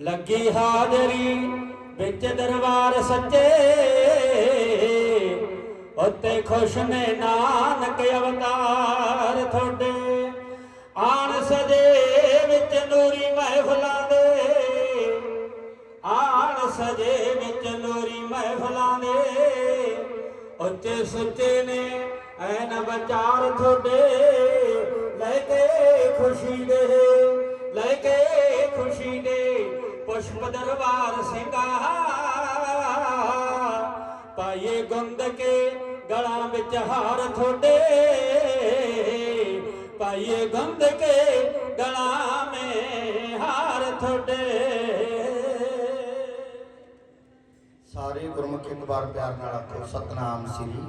ਲੱਗੀ ਹਾਜ਼ਰੀ ਵਿੱਚ ਦਰਬਾਰ ਸੱਚੇ। ਉੱਤੇ ਖੁਸ਼ ਨੇ ਨਾਨਕ ਅਵਤਾਰ ਤੁਹਾਡੇ। ਆਣ ਸਜੇ ਵਿੱਚ ਨੂਰੀ ਮਹਿਫਲਾਂ ਦੇ। ਆਣ ਸਜੇ ਵਿੱਚ ਨੂਰੀ ਮਹਿਫਲਾਂ ਦੇ। ਉੱਚੇ ਸੁੱਚੇ ਨੇ ਐਨ ਵਿਚਾਰ ਤੁਹਾਡੇ। ਲੈ ਕੇ ਖੁਸ਼ੀ ਦੇ, ਲੈ ਕੇ ਖੁਸ਼ੀ ਦੇ। ਪੁਸ਼ਪ ਦਰਬਾਰ ਸਿੰਘਾ। ਪਾਏ ਗੁੰਦ ਕੇ ਗਲਾਂ ਵਿੱਚ ਹਾਰ ਤੁਹਾਡੇ ਪਾਏ ਗੁੰਦ ਕੇ ਗਲਾਂ ਮੇ ਹਾਰ ਤੁਹਾਡੇ ਸਾਰੇ ਗੁਰਮੁਖ ਇੱਕ ਵਾਰ ਪਿਆਰ ਨਾਲ ਆਖੋ, ਸਤਨਾਮ ਸ੍ਰੀ।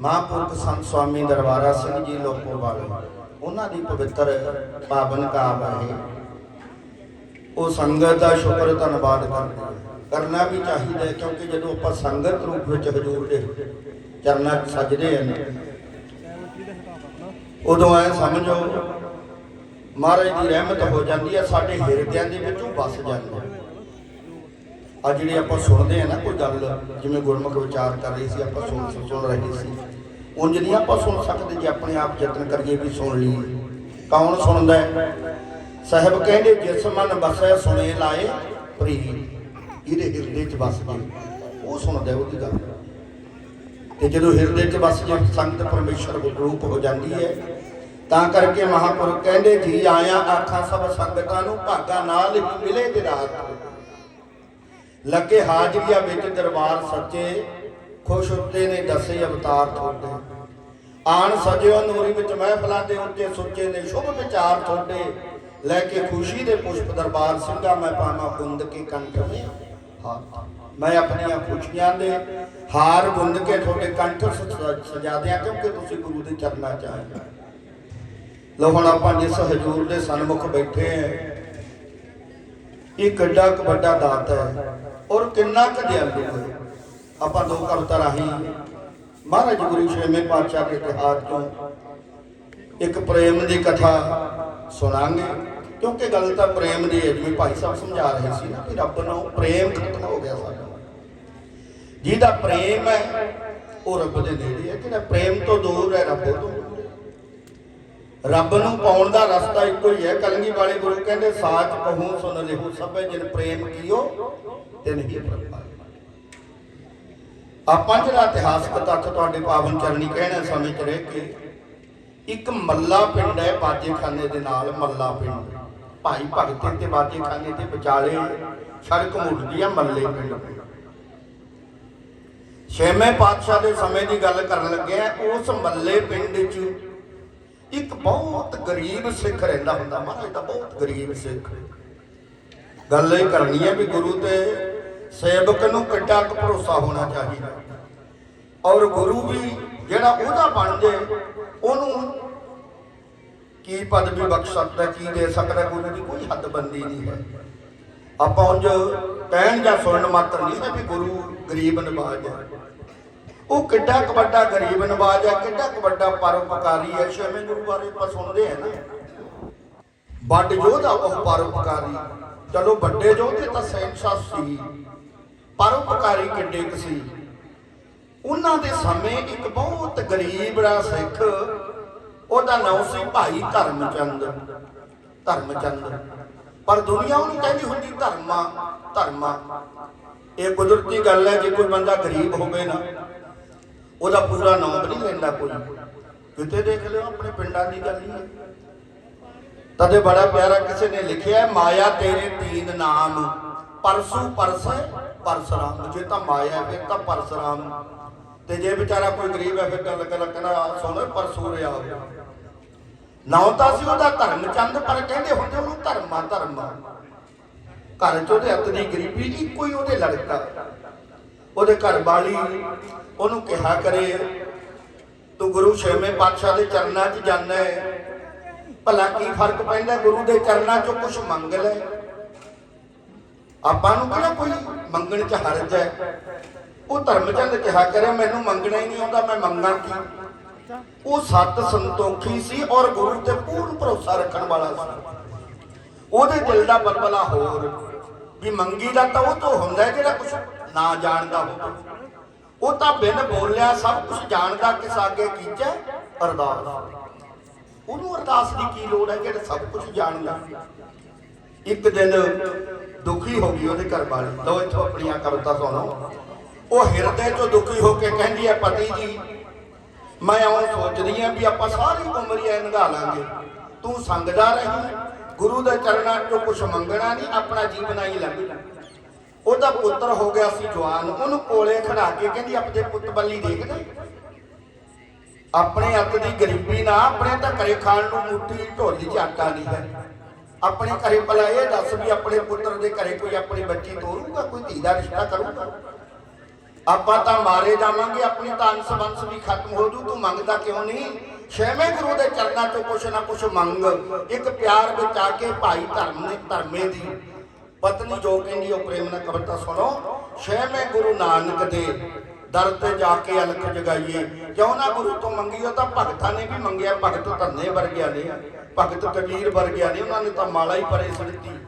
ਮਹਾਂਪੁਰਖ ਸੰਤ ਸਵਾਮੀ ਦਰਬਾਰਾ ਸਿੰਘ ਜੀ, ਲੋਕੋ ਵਾਲੇ, ਉਹਨਾਂ ਦੀ ਪਵਿੱਤਰ ਪਾਵਨ ਕਾਬ ਹੈ। ਉਹ ਸੰਗਤ ਦਾ ਸ਼ੁਕਰ ਧੰਨਵਾਦ ਕਰਦੇ ਹਾਂ। ਕਰਨਾ ਵੀ ਚਾਹੀਦਾ ਹੈ, ਕਿਉਂਕਿ ਜਦੋਂ ਆਪਾਂ ਸੰਗਤ ਰੂਪ ਵਿੱਚ ਹਜੂਰ ਦੇ ਚਰਨਾਂ 'ਚ ਸਜਦੇ ਹਾਂ ਉਦੋਂ ਐ ਸਮਝੋ, ਮਹਾਰਾਜ ਦੀ ਰਹਿਮਤ ਹੋ ਜਾਂਦੀ ਹੈ, ਸਾਡੇ ਹਿਰਦਿਆਂ ਦੇ ਵਿੱਚੋਂ ਵਸ ਜਾਂਦੀ ਹੈ। ਆ ਜਿਹੜੀ ਆਪਾਂ ਸੁਣਦੇ ਆ ਨਾ ਕੋਈ ਗੱਲ, ਜਿਵੇਂ ਗੁਰਮੁਖ ਵਿਚਾਰ ਕਰ ਰਹੀ ਸੀ, ਆਪਾਂ ਸੁਣ ਸੁਣ ਰਹੇ ਸੀ। ਉਂਝ ਨਹੀਂ ਆਪਾਂ ਸੁਣ ਸਕਦੇ, ਜੇ ਆਪਣੇ ਆਪ ਯਤਨ ਕਰੀਏ ਵੀ ਸੁਣ ਲਈਏ। ਕੌਣ ਸੁਣਦਾ ਹੈ? ਸਾਹਿਬ ਕਹਿੰਦੇ, ਜਿਸ ਮਨ ਬਸੈ ਸੁਣੇ ਲਾਏ ਪ੍ਰੀ ਇਹਦੇ ਹਿਰਦੇ 'ਚ ਵਸ ਜੇ, ਉਹ ਸੁਣਦਾ ਉਹਦੀ ਗੱਲ। ਤੇ ਜਦੋਂ ਹਿਰਦੇ 'ਚ ਵਸ ਜੇ, ਸੰਗਤ ਪਰਮੇਸ਼ਰ ਰੂਪ ਹੋ ਜਾਂਦੀ ਹੈ। ਤਾਂ ਕਰਕੇ ਮਹਾਪੁਰਖ ਕਹਿੰਦੇ, ਜੀ ਆਇਆ ਆਖਾਂ, ਸਭ ਸੰਗਤਾਂ ਨੂੰ ਭਾਗਾ ਨਾਲ ਹੀ ਮਿਲੇ ਦੇ ਰਾਤ ਲੱਗੇ ਹਾਜ਼ਰੀਆ ਵਿੱਚ ਦਰਬਾਰ ਸੱਚੇ, ਖੁਸ਼ ਉੱਤੇ ਨੇ ਦਸੇ ਅਵਤਾਰ ਤੁਹਾਡੇ। ਆਣ ਸਜਿਓ ਨੂਰੀ ਵਿੱਚ ਮਹਿਫਲਾਂ ਦੇ ਉੱਤੇ ਸੁੱਚੇ ਨੇ, ਸ਼ੁਭ ਵਿਚਾਰ ਤੁਹਾਡੇ। ਲੈ ਕੇ ਖੁਸ਼ੀ ਦੇ ਪੁਸ਼ਪ ਦਰਬਾਰ ਸਿੰਘਾ ਮੈਂ ਪਾਵਾਂ ਗੁੰਦ ਕੇ ਕੰਠ ਮੇ ਹਾਰ ਮੈਂ ਆਪਣੀਆਂ ਖੁਸ਼ੀਆਂ ਦੇ ਹਾਰ ਗੁੰਦ ਕੇ ਤੁਹਾਡੇ ਕੰਠ ਸ- ਸਜਾ ਦਿਆਂ ਕਿਉਂਕਿ ਤੁਸੀਂ ਗੁਰੂ ਦੇ ਚਰਨਾਂ ਚ ਆਏ ਲੋ ਹੁਣ ਆਪਾਂ ਜਿਸ ਹਜੂਰ ਦੇ ਸਨਮੁਖ ਬੈਠੇ ਹਾਂ ਇਹ ਕਿੱਡਾ ਕੁ ਵੱਡਾ ਦਾਤ ਹੈ ਔਰ ਕਿੰਨਾ ਕੁ ਦਿਆਲੂ ਹੈ। ਆਪਾਂ ਦੋ ਕਵਿਤਾ ਰਾਹੀਂ ਮਹਾਰਾਜ ਗੁਰੂ ਛੇਵੇਂ ਪਾਤਸ਼ਾਹ ਦੇ ਇਤਿਹਾਸ ਤੋਂ ਇੱਕ ਪ੍ਰੇਮ ਦੀ ਕਥਾ ਸੁਣਾਂਗੇ। ਕਿਉਂਕਿ ਗੱਲ ਤਾਂ ਪ੍ਰੇਮ ਦੀ ਹੈ, ਜਿਵੇਂ ਭਾਈ ਸਾਹਿਬ ਸਮਝਾ ਰਹੇ ਸੀ ਨਾ ਕਿ ਰੱਬ ਨੂੰ ਪ੍ਰੇਮ ਖਤਮ ਹੋ ਗਿਆ ਸਾਡਾ। ਜਿਹਦਾ ਪ੍ਰੇਮ ਹੈ, ਉਹ ਰੱਬ ਦੇ ਨੇੜੇ ਹੈ। ਜਿਹੜਾ ਪ੍ਰੇਮ ਤੋਂ ਦੂਰ ਹੈ, ਰੱਬ ਤੋਂ ਰੱਬ ਨੂੰ ਪਾਉਣ ਦਾ ਰਸਤਾ ਇੱਕੋ ਹੀ ਹੈ। ਕਲਗੀ ਵਾਲੇ ਗੁਰੂ ਕਹਿੰਦੇ, ਸਾਚ ਕਹੂੰ, ਸੁਨ ਲਿਹੂ ਸਭੇ, ਜਿਨ ਪ੍ਰੇਮ ਕੀਓ, ਤਿਨ ਹੀ ਪ੍ਰਭਾ। ਆਪਾਂ ਜਿਹੜਾ ਇਤਿਹਾਸਕ ਤੱਥ ਤੁਹਾਡੇ ਪਾਵਨ ਚਰਨੀ ਕਹਿਣਾ ਸਮੇਂ ਚ ਰਹਿ ਇੱਕ ਮੱਲਾ ਪਿੰਡ ਹੈ, ਬਾਜੇਖਾਨੇ ਦੇ ਨਾਲ ਮੱਲਾ ਪਿੰਡ। ਭਾਈ ਭਗਤ ਤੇ ਬਾਜੇਖਾਨੇ ਦੇ ਵਿਚਾਲੇ ਸੜਕ ਮੁੜਦੀ ਆ ਮੱਲੇ ਪਿੰਡ। ਛੇਵੇਂ ਪਾਤਸ਼ਾਹ ਦੇ ਸਮੇਂ ਦੀ ਗੱਲ ਕਰਨ ਲੱਗਿਆ ਉਸ ਮੱਲੇ ਪਿੰਡ 'ਚ ਇੱਕ ਬਹੁਤ ਗਰੀਬ ਸਿੱਖ ਰਹਿੰਦਾ ਹੁੰਦਾ। ਮਹਾਰਾਜ ਦਾ ਬਹੁਤ ਗਰੀਬ ਸਿੱਖ। ਗੱਲ ਇਹ ਕਰਨੀ ਹੈ ਵੀ ਗੁਰੂ ਤੇ ਸੇਵਕ ਨੂੰ ਕਿੱਡਾ ਕੁ ਭਰੋਸਾ ਹੋਣਾ ਚਾਹੀਦਾ। ਔਰ ਗੁਰੂ ਵੀ ਜਿਹੜਾ ਉਹਦਾ ਬਣ ਜੇ, ਉਹਨੂੰ ਕੀ ਪਦਵੀ ਬਖਸ਼ ਸਕਦਾ, ਕੀ ਦੇ ਸਕਦਾ ਗੁਰੂ ਦੀ ਕੋਈ ਹੱਦਬੰਦੀ ਨਹੀਂ ਹੈ। ਆਪਾਂ ਉਂਝ ਕਹਿਣ ਜਾਂ ਸੁਣਨ ਮਾਤਰ ਨਹੀਂ ਹੈ ਵੀ ਗੁਰੂ ਗਰੀਬ ਨਵਾਜ ਹੈ। ਉਹ ਕਿੱਡਾ ਕੁ ਗਰੀਬ ਨਵਾਜ ਹੈ, ਕਿੱਡਾ ਕੁ ਪਰਉਪਕਾਰੀ ਹੈ ਛੇਵੇਂ ਗੁਰੂ ਬਾਰੇ ਆਪਾਂ ਸੁਣਦੇ ਆ ਨਾ। ਵੱਡ ਯੋਧਾ ਉਹ ਪਰਉਪਕਾਰੀ। ਚਲੋ ਵੱਡੇ ਯੋਧੇ ਤਾਂ ਸੈਨਸ਼ਾ ਸੀ। ਪਰਉਪਕਾਰੀ ਕਿੱਡੇ ਕੁ ਸੀ। ਉਹਨਾਂ ਦੇ ਸਮੇਂ ਇੱਕ ਬਹੁਤ ਗਰੀਬ ਦਾ ਸਿੱਖ ਉਹਦਾ ਨਾਮ ਸੀ ਭਾਈ ਧਰਮਚੰਦ ਧਰਮਚੰਦ। ਪਰ ਦੁਨੀਆ ਉਹਨੂੰ ਕਹਿੰਦੀ ਹੁੰਦੀ ਧਰਮਾ ਧਰਮਾ। ਇਹ ਕੁਦਰਤੀ ਗੱਲ ਹੈ ਜੇ ਕੋਈ ਬੰਦਾ ਗਰੀਬ ਹੋਵੇ ਨਾ ਉਹਦਾ ਪੂਰਾ ਨਾਮ ਨਹੀਂ ਲੈਂਦਾ ਕੋਈ। ਕਿਤੇ ਦੇਖ ਲਿਓ ਆਪਣੇ ਪਿੰਡਾਂ ਦੀ ਗੱਲ ਹੀ ਤਦੇ ਬੜਾ ਪਿਆਰਾ ਕਿਸੇ ਨੇ ਲਿਖਿਆ ਮਾਇਆ ਤੇਰੇ ਤੀਨ ਨਾਮ। ਪਰਸੂ ਪਰਸ ਪਰਸਰਾਮ ਜੇ ਤਾਂ ਮਾਇਆ ਹੈ, ਫਿਰ ਤਾਂ ਪਰਸਰਾਮ ਤੇ ਜੇ ਵਿਚਾਰਾ ਕੋਈ ਗਰੀਬ ਹੈ ਫਿਰ ਗੱਲ ਲੱਗ ਲੱਗਣਾ ਸੋਨੇ ਪਰਸੂਰਿਆ ਹੋਵੇ ਨਾਉ ਤਾਂ ਸੀ ਉਹਦਾ ਧਰਮ ਚੰਦ, ਪਰ ਕਹਿੰਦੇ ਹੁੰਦੇ ਉਹਨੂੰ ਧਰਮਾ ਧਰਮਾ ਘਰ ਚ ਉਹਦੇ ਹੱਥ ਦੀ ਗਰੀਬੀ ਇੱਕੋ ਹੀ ਉਹਦੇ ਲੜਕਾ। ਉਹਦੇ ਘਰ ਵਾਲੀ ਉਹਨੂੰ ਕਿਹਾ ਕਰੇ, ਤੂੰ ਗੁਰੂ ਛੇਵੇਂ ਪਾਤਸ਼ਾਹ ਦੇ ਚਰਨਾਂ 'ਚ ਜਾਂਦਾ ਹੈ ਭਲਾ ਕੀ ਫ਼ਰਕ ਪੈਂਦਾ ਗੁਰੂ ਦੇ ਚਰਨਾਂ 'ਚੋਂ ਕੁਝ ਮੰਗ ਲੈ? ਆਪਾਂ ਨੂੰ ਕਿਹੜਾ ਕੋਈ ਮੰਗਣ 'ਚ ਹਰਜ ਹੈ? ਉਹ ਧਰਮਚੰਦ ਕਿਹਾ ਕਰੇ, ਮੈਨੂੰ ਮੰਗਣਾ ਹੀ ਨਹੀਂ ਆਉਂਦਾ, ਮੈਂ ਮੰਗਾਂ ਕੀ? ਉਹ ਸਤ ਸੰਤੋਖੀ ਸੀ ਔਰ ਗੁਰੂ ਤੇ ਪੂਰਨ ਭਰੋਸਾ ਰੱਖਣ ਵਾਲਾ ਸੀ। ਉਹਦੇ ਦਿਲ ਦਾ ਬਲਬਲਾ ਹੋਰ, ਵੀ ਮੰਗੀ ਦਾ ਤਾਂ ਉਹ ਤੋਂ ਹੁੰਦਾ ਜਿਹੜਾ ਕੁਝ ਨਾ ਜਾਣਦਾ ਹੋਵੇ। ਉਹ ਤਾਂ ਬਿਨ ਬੋਲਿਆ ਸਭ ਕੁਝ ਜਾਣਦਾ ਕਿਸ ਅੱਗੇ ਕੀਚੈ? ਅਰਦਾਸ। ਉਹਨੂੰ ਅਰਦਾਸ ਦੀ ਕੀ ਲੋੜ ਹੈ ਜਿਹੜਾ ਸਭ ਕੁਝ ਜਾਣਦਾ? ਇੱਕ ਦਿਨ ਦੁਖੀ ਹੋ ਗਈ ਉਹਦੇ ਘਰ ਵਾਲੀ। ਲਓ ਇੱਥੋਂ ਆਪਣੀਆਂ ਕਵਿਤਾ ਸੁਣੋ। ਉਹ ਹਿਰਦੇ ਚੋਂ ਦੁਖੀ ਹੋ ਕੇ ਕਹਿੰਦੀ ਹੈ, ਪਤੀ ਜੀ ਮੈਂ ਉਹ ਸੋਚਦੀ ਆ ਵੀ ਆਪਾਂ ਸਾਰੀ ਉਮਰ ਹੀ ਨਗਾ ਲਾਂਗੇ। ਤੂੰ ਸੰਗਦਾ ਰਹੀ ਗੁਰੂ ਦੇ ਚਰਨਾਂ ਚੋਂ ਕੁਝ ਮੰਗਣਾ ਨਹੀਂ, ਆਪਣਾ ਜੀਵਨ ਹੀ ਲੱਗ ਉਹਦਾ ਪੁੱਤਰ ਹੋ ਗਿਆ ਸੀ ਜਵਾਨ। ਉਹਨੂੰ ਕੋਲੇ ਖੜਾ ਕੇ ਕਹਿੰਦੀ, ਆਪਣੇ ਪੁੱਤ ਬੱਲੀ ਦੇਖਦੇ। ਆਪਣੇ ਅੱਤ ਦੀ ਗਰੀਬੀ ਨਾ, ਆਪਣੇ ਤਾਂ ਘਰੇ ਖਾਣ ਨੂੰ ਮੁੱਠੀ, ਢੋਲੀ ਚ ਆਟਾ ਨਹੀਂ ਹੈ। ਆਪਣੇ ਘਰੇ ਭਲਾ ਇਹ ਦੱਸ ਵੀ ਆਪਣੇ ਪੁੱਤਰ ਦੇ ਘਰੇ ਕੋਈ ਆਪਣੀ ਬੱਚੀ ਤੋਰੂਗਾ, ਕੋਈ ਧੀ ਦਾ ਰਿਸ਼ਤਾ ਕਰੂਗਾ? ਆਪਾਂ ਤਾਂ ਮਾਰੇ ਜਾਵਾਂਗੇ, ਆਪਣੀ ਤਾਂ ਅੰਸ ਬੰਸ ਵੀ ਖਤਮ ਹੋ ਜੂ, ਤੂੰ ਮੰਗਦਾ ਕਿਉਂ ਨਹੀਂ? ਛੇਵੇਂ ਗੁਰੂ ਦੇ ਚਰਨਾਂ ਚੋਂ ਕੁਛ ਨਾ ਕੁਛ ਮੰਗ। ਇੱਕ ਪਿਆਰ ਵਿੱਚ ਆ ਕੇ ਭਾਈ ਧਰਮ ਨੇ ਧਰਮੇ ਦੀ ਪਤਨੀ ਜੋ ਕਹਿੰਦੀ, ਉਹ ਪ੍ਰੇਮ ਨਾਲ ਕਵਿਤਾ ਸੁਣੋ। ਛੇਵੇਂ ਗੁਰੂ ਨਾਨਕ ਦੇ ਦਰ ਤੇ ਜਾ ਕੇ ਅਲਖ ਜਗਾਈਏ। ਕਿਉਂ ਨਾ ਗੁਰੂ ਤੋਂ ਮੰਗੀ ਉਹ ਤਾਂ ਭਗਤਾਂ ਨੇ ਵੀ ਮੰਗਿਆ, ਭਗਤ ਧੰਨੇ ਵਰਗਿਆ ਨੇ, ਭਗਤ ਕਬੀਰ ਵਰਗਿਆ ਨੇ, ਉਹਨਾਂ ਨੇ ਤਾਂ ਮਾਲਾ ਹੀ ਪਰੇ ਸਿੱਟੀ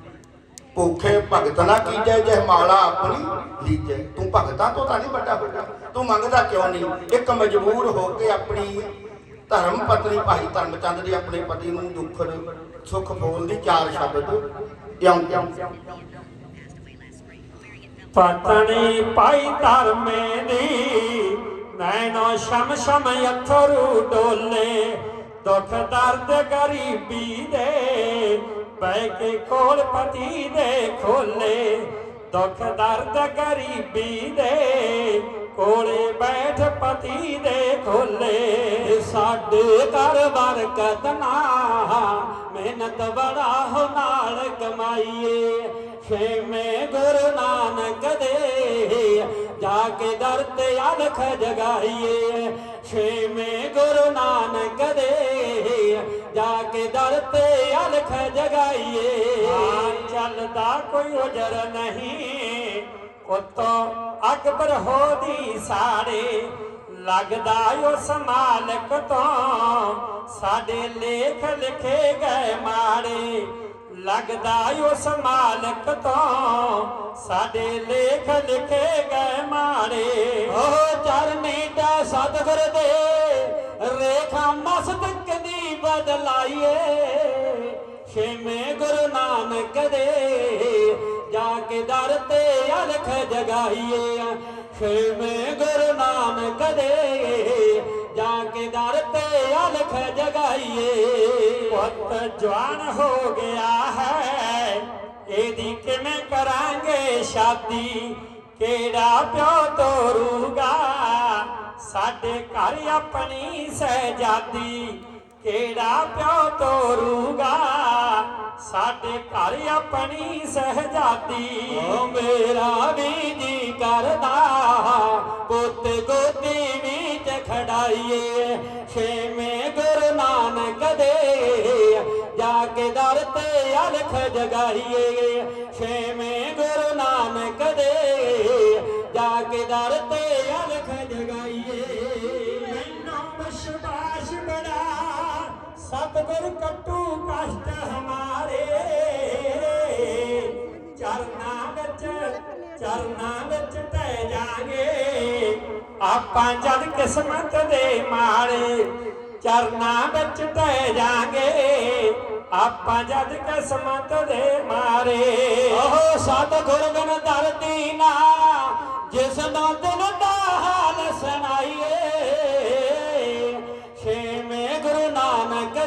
ਭੁੱਖੇ ਭਗਤ ਨਾ ਕੀਜੈ ਜਹ ਮਾਲਾ ਆਪਣੀ ਲੀਜੈ। ਤੂੰ ਭਗਤਾਂ ਤੋਂ ਤਾਂ ਨਹੀਂ ਵੱਡਾ ਹੋਗਾ ਤੂੰ ਮੰਗਦਾ ਕਿਉਂ ਨਹੀਂ? ਇੱਕ ਮਜਬੂਰ ਹੋ ਕੇ ਆਪਣੀ ਧਰਮ ਪਤਨੀ ਭਾਈ ਧਰਮਚੰਦ ਦੀ ਆਪਣੇ ਪਤੀ ਨੂੰ ਦੁੱਖ, ਸੁੱਖ ਬੋਲਦੀ ਚਾਰ ਸ਼ਬਦ ਇਉਂ ਕਿਉਂ? ਪਤਨੀ ਪਾਈ ਧਰਮੇ ਦੀ ਨੈਣੋ ਸ਼ਮ ਸ਼ਮ ਅਥਰੂ ਡੋਲੇ, ਦੁੱਖ ਦਰਦ ਗਰੀਬੀ ਦੇ ਬੈ ਕੇ ਕੋਲ ਪਤੀ ਦੇ ਖੋਲੇ, ਦੁੱਖ ਦਰਦ ਗਰੀਬੀ ਦੇ ਕੋਲੇ ਬੈਠ ਪਤੀ ਦੇ ਖੋਲੇ। ਸਾਡੇ ਘਰ ਬਰਕਤ ਕਦਨਾ ਮਿਹਨਤ ਬੜਾ ਹੋ ਨਾਲ ਕਮਾਈਏ। ਛੇਵੇਂ ਗੁਰੂ ਨਾਨਕ ਦੇ, ਜਾ ਕੇ ਦਰ ਤੇ ਅਲਖ ਜਗਾਈਏ। ਛੇਵੇਂ ਗੁਰੂ ਨਾਨਕ ਦੇ ਜਾ ਕੇ ਦਰ ਤੇ ਅਲਖ ਜਗਾਈਏ। ਚੱਲਦਾ ਕੋਈ ਉਜਰ ਨਹੀਂ। ਉਤੋਂ ਅਕਬਰ ਹੋਦੀ ਸਾੜੇ। ਲੱਗਦਾ ਉਸ ਮਾਲਕ ਤੋਂ ਸਾਡੇ ਲੇਖ ਲਿਖੇ ਗਏ ਮਾੜੇ। ਲੱਗਦਾ ਉਸ ਮਾਲਕ ਤੋਂ ਸਾਡੇ ਲੇਖ ਲਿਖੇ ਗਏ ਮਾੜੇ। ਉਹ ਚਰਨੀ ਦਾ ਸਤਿਗੁਰ ਦੇ ਰੇਖਾ ਮਸਤਕ ਦੀ ਬਦਲਾਈਏ। ਛੇਵੇਂ ਗੁਰੂ ਨਾਨਕ ਦੇ ਜਾ ਕੇ ਦਰ ਤੇ ਅਲਖ ਜਗਾਈਏ। ਛੇਵੇਂ ਗੁਰੂ ਨਾਨਕ ਦੇ ਜਾ ਕੇ ਦਰ ਤੇ ਅਲਖ ਜਗਾਈਏ। ਪੁੱਤ ਜਵਾਨ ਹੋ ਗਿਆ ਹੈ, ਇਹਦੀ ਕਿਵੇਂ ਕਰਾਂਗੇ ਸ਼ਾਦੀ? ਕਿਹੜਾ ਪਿਓ ਤੋਰੂਗਾ? ਸਾਡੇ ਘਰ ਆਪਣੀ ਸਹਿਜਾਦੀ। ਕਿਹੜਾ ਪਿਓ ਤੋਰੂਗਾ? ਸਾਡੇ ਘਰ ਆਪਣੀ ਸਹਿਜਾਦੀ। ਓ ਮੇਰਾ ਵੀ ਜੀ ਕਰਦਾ। ਪੁੱਤ ਗੋਦੀ ਵਿੱਚ ਖੜਾਈਏ। ਛੇਵੇਂ ਗੁਰੂ ਨਾਨਕ ਦੇ ਜਾ ਕੇ ਦਰ ਤੇ ਅਲਖ ਜਗਾਈਏ। ਛੇਵੇਂ ਸਤਿਗੁਰ ਕਟੂ ਕਸ਼ਟ ਹਮਾਰੇ। ਚਰਨਾਂ ਵਿੱਚ ਚਰਨਾਂ ਵਿੱਚ ਟਹਿ ਜਾਗੇ। ਆਪਾਂ ਜਦ ਕਿਸਮਤ ਦੇ ਮਾਰੇ, ਚਰਨਾਂ ਵਿੱਚ ਟਹਿ ਜਾਗੇ। ਆਪਾਂ ਜਦ ਕਿਸਮਤ ਦੇ ਮਾਰੇ। ਉਹ ਸਤਿਗੁਰ ਬਿਨ ਦਰਦੀ ਨਾ, ਜਿਸ ਦਾ ਦਿਨ ਦਾ ਹਾਲ ਸੁਣਾਈਏ।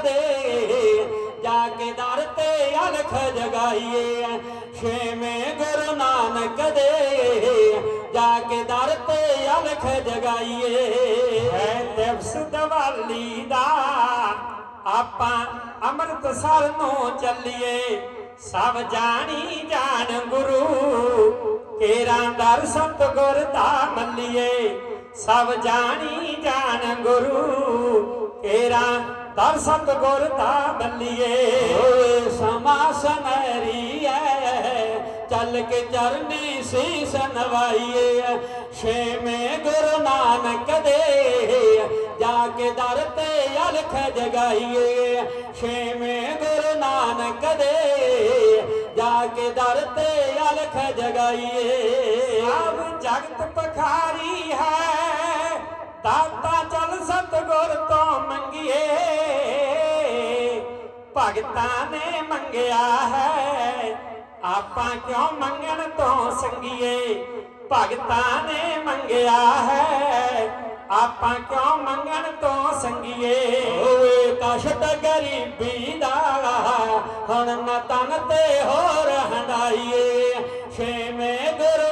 ਦੇ। ਜਾ ਕੇ ਦਰ ਤੇ ਅਲਖ ਜਗਾਈਏ। ਛੇਵੇਂ ਗੁਰੂ ਨਾਨਕ ਦੇ। ਜਾ ਕੇ ਦਰ ਤੇ ਅਲਖ ਜਗਾਈਏ। ਹੈ ਦਿਵਸ ਦੀਵਾਲੀ ਦਾ। ਆਪਾਂ ਅੰਮ੍ਰਿਤਸਰ ਨੂੰ ਚੱਲੀਏ। ਸਭ ਜਾਣੀ ਜਾਣ ਗੁਰੂ। ਕੇਰਾਂ ਦਰ ਸਤਿਗੁਰ ਦਾ ਮੱਲੀਏ ਸਭ ਜਾਣੀ ਜਾਣ ਗੁਰੂ। ਕੇਰਾਂ ਦਰ ਸਤਿਗੁਰ ਦਾ ਮੱਲੀਏ ਓਏ ਸਮਾ ਸਮੈਰੀ ਐ ਚੱਲ ਕੇ ਚਰਨੀ ਸੀਸ ਨਵਾਈਏ ਛੇਵੇਂ ਗੁਰੂ ਨਾਨਕ ਦੇ ਜਾ ਕੇ ਦਰ ਤੇ ਅਲਖ ਜਗਾਈਏ ਛੇਵੇਂ ਗੁਰੂ ਨਾਨਕ ਦੇ ਜਾ ਕੇ ਦਰ ਤੇ ਅਲਖ ਜਗਾਈਏ ਸਭ ਜਗਤ ਪਖਾਰੀ ਹੈ ਦਾਤਾ ਚਲ ਸਤਗੁਰ ਤੋਂ ਮੰਗੀਏ। ਭਗਤਾਂ ਨੇ ਮੰਗਿਆ ਹੈ, ਆਪਾਂ ਕਿਉਂ ਮੰਗਣ ਤੋਂ ਸੰਗੀਏ? ਭਗਤਾਂ ਨੇ ਮੰਗਿਆ ਹੈ, ਆਪਾਂ ਕਿਉਂ ਮੰਗਣ ਤੋਂ ਸੰਗੀਏ? ਹੋਵੇ ਕਸ਼ਟ ਗਰੀਬੀ ਦਾ, ਹੁਣ ਨਾ ਤਨ ਤੇ ਹੋਰ ਹੰਡਾਈਏ ਛੇਵੇਂ ਗੁਰੂ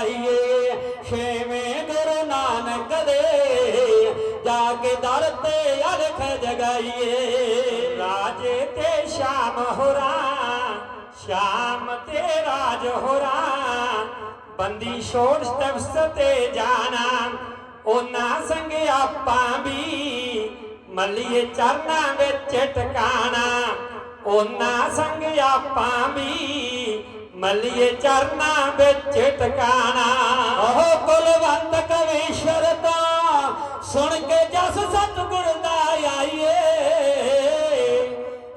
ਜਗਾਈਏ ਛੇਵੇਂ ਗੁਰੂ ਨਾਨਕ ਦੇ ਜਾ ਕੇ ਦਰ ਤੇ ਅਲਖ ਜਗਾਈਏ। ਰਾਜੇ ਤੇ ਸ਼ਾਮ ਹੋਰਾਂ, ਸ਼ਾਮ ਤੇ ਰਾਜ ਹੋਰਾਂ, ਬੰਦੀ ਛੋੜ ਤਵਸ ਤੇ ਜਾਣਾ, ਉਹਨਾਂ ਸੰਗ ਆਪਾਂ ਵੀ ਮੱਲੀਏ ਚਰਨਾਂ ਵਿੱਚ ਟਿਕਾਣਾ, ਉਹਨਾਂ ਸੰਗ ਆਪਾਂ ਵੀ ਮੱਲੀਏ ਚਰਨਾਂ ਵਿੱਚ ਟਿਕਾਣਾ। ਉਹ ਕੁਲਵੰਤ ਕਵੀਸ਼ਰ ਦਾ, ਸੁਣ ਕੇ ਜਸ ਸਤਿਗੁਰ ਦਾ ਆਈਏ।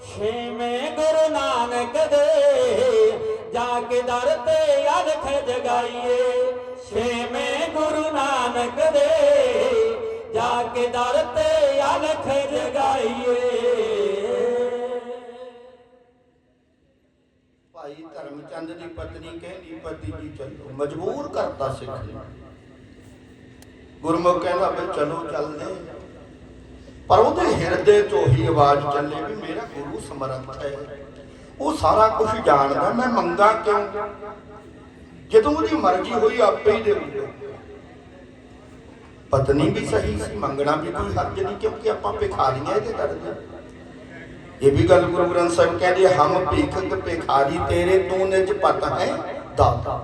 ਛੇਵੇਂ ਗੁਰੂ ਨਾਨਕ ਦੇ, ਜਾ ਕੇ ਦਰ ਤੇ ਅਲਖ ਜਗਾਈਏ। ਛੇਵੇਂ ਗੁਰੂ ਨਾਨਕ ਦੇ, ਜਾ ਕੇ ਦਰ ਤੇ ਅਲਖ ਜਗਾਈਏ। ਧਰਮਚੰਦ ਦੀ ਪਤਨੀ ਕਹਿੰਦੀ, ਪਤੀ ਜੀ, ਚੱਲੋ। ਮਜਬੂਰ ਕਰਤਾ ਸਿੱਖ ਨੇ। ਗੁਰਮੁਖ ਕਹਿੰਦਾ ਵੀ ਚਲੋ, ਚੱਲਦੇ ਪਰ ਉਹਦੇ ਹਿਰਦੇ ਤੋਂ ਹੀ ਆਵਾਜ਼ ਚੱਲੇ ਵੀ ਮੇਰਾ ਗੁਰੂ ਸਮਰੱਥ ਹੈ। ਉਹ ਸਾਰਾ ਕੁਝ ਜਾਣਦਾ, ਮੈਂ ਮੰਗਾ ਕਿਉਂ? ਜਦੋਂ ਉਹਦੀ ਮਰਜ਼ੀ ਹੋਈ, ਆਪੇ ਹੀ ਦੇ ਪਤਨੀ ਵੀ ਸਹੀ ਸੀ, ਮੰਗਣਾ ਵੀ ਕੋਈ ਹਰਜ ਨਹੀਂ, ਕਿਉਂਕਿ ਆਪਾਂ ਭਿਖਾਰੀਆਂ ਇਹਦੇ ਕਰਦੇ ਇਹ ਵੀ ਗੱਲ ਗੁਰੂ ਗ੍ਰੰਥ ਸਾਹਿਬ ਕਹਿੰਦੇ ਹਮ ਭੀਖਕ ਭਿਖਾਰੀ ਤੇਰੇ ਤੂੰ ਨਿਜ ਪਤ ਹੈ ਦਾਤਾ।